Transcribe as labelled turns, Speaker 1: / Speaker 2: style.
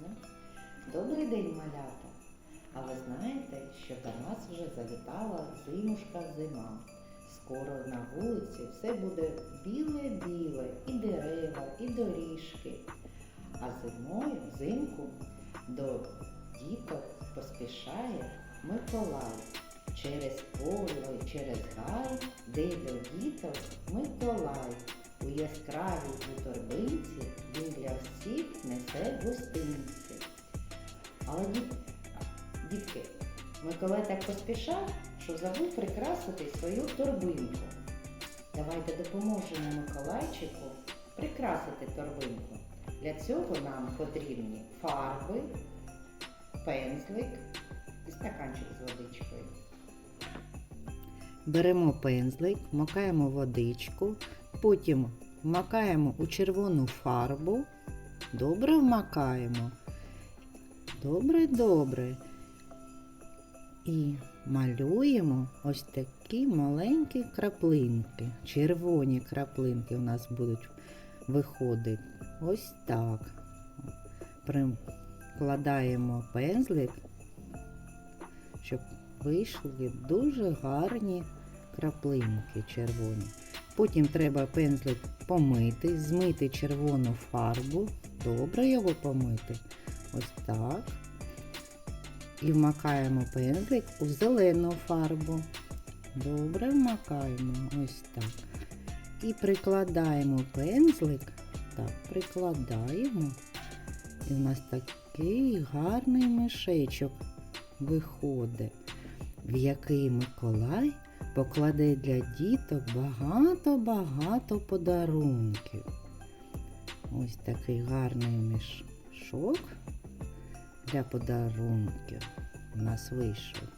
Speaker 1: Ну, Добрий день, малята! А ви знаєте, що до нас вже завітала зимушка зима. Скоро на вулиці все буде біле-біле, і дерева, і доріжки. А зимою, взимку, до діток поспішає Миколай. Через поле, через гай, де до діток Миколай. У яскравій він для несе гостинці. Але діт... дітки, Миколай так поспішав, що забув прикрасити свою торбинку. Давайте допоможемо Миколайчику прикрасити торбинку. Для цього нам потрібні фарби, пензлик і стаканчик з водичкою.
Speaker 2: Беремо пензлик, макаємо водичку, потім вмакаємо у червону фарбу. Добре вмакаємо. Добре, добре. І малюємо ось такі маленькі краплинки. Червоні краплинки у нас будуть виходити. Ось так. Прикладаємо пензлик, щоб вийшли дуже гарні краплинки червоні. Потім треба пензлик помити, змити червону фарбу. Добре його помити. Ось так. І вмакаємо пензлик у зелену фарбу. Добре вмакаємо ось так. І прикладаємо пензлик. Так, прикладаємо. І в нас такий гарний мішечок виходить, в який Миколай покладе для діток багато-багато подарунків. Ось такий гарний мішок для подарунків у нас вийшов.